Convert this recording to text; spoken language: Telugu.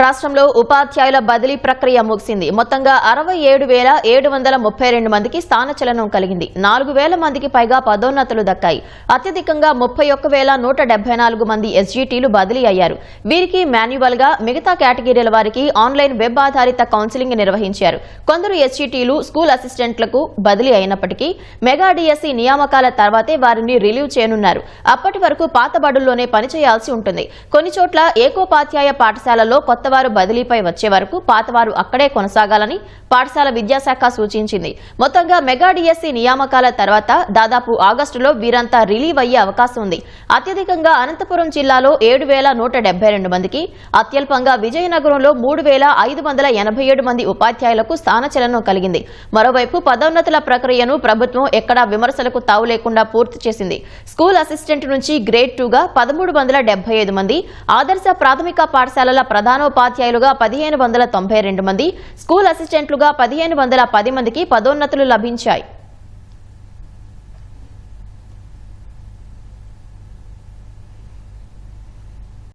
రాష్ట్రంలో ఉపాధ్యాయుల బదిలీ ప్రక్రియ ముగిసింది. మొత్తంగా అరవై ఏడు వేల ఏడు వందల ముప్పై రెండు మందికి స్థానచలనం కలిగింది. నాలుగు వేల మందికి పైగా పదోన్నతులు దక్కాయి. అత్యధికంగా ముప్పై ఒక్క వేల నూట డెబ్బై నాలుగు మంది ఎస్జీటీలు బదిలీ అయ్యారు. వీరికి మాన్యువల్గా మిగతా కేటగిరీల వారికి ఆన్లైన్ వెబ్ ఆధారిత కౌన్సిలింగ్ నిర్వహించారు. కొందరు ఎస్జీటీలు స్కూల్ అసిస్టెంట్లకు బదిలీ అయినప్పటికీ మెగా డిఎస్సీ నియామకాల తర్వాతే వారిని రిలీవ్ చేయనున్నారు. అప్పటి వరకు పాత బడుల్లోనే పనిచేయాల్సి ఉంటుంది. కొన్ని చోట్ల ఏకోపాధ్యాయ పాఠశాలలో కొత్తవారు బదిలీపై వచ్చే వరకు పాతవారు అక్కడే కొనసాగాలని పాఠశాల విద్యాశాఖ సూచించింది. మొత్తంగా మెగా డిఎస్సి నియామకాల తర్వాత దాదాపు ఆగస్టులో వీరంతా రిలీవ్ అయ్యే అవకాశం ఉంది. అత్యధికంగా అనంతపురం జిల్లాలో ఏడు వేల నూట డెబ్బై రెండు మందికి అత్యల్పంగా విజయనగరంలో మూడు వేల ఐదు వందల ఎనభై ఏడు మంది ఉపాధ్యాయులకు స్థానచలనం కలిగింది. మరోవైపు పదోన్నతుల ప్రక్రియను ప్రభుత్వం ఎక్కడా విమర్శలకు తావు లేకుండా పూర్తి చేసింది. స్కూల్ అసిస్టెంట్ నుంచి గ్రేడ్ టూగా పదమూడు వందల డెబ్బై ఐదు మంది ఆదర్శ ప్రాథమిక పాఠశాలల ప్రధానోపాధ్యాయులుగా పదిహేను వందల తొంభై రెండు మంది స్కూల్ అసిస్టెంట్లుగా పదిహేను వందల పది మందికి పదోన్నతులు లభించాయి.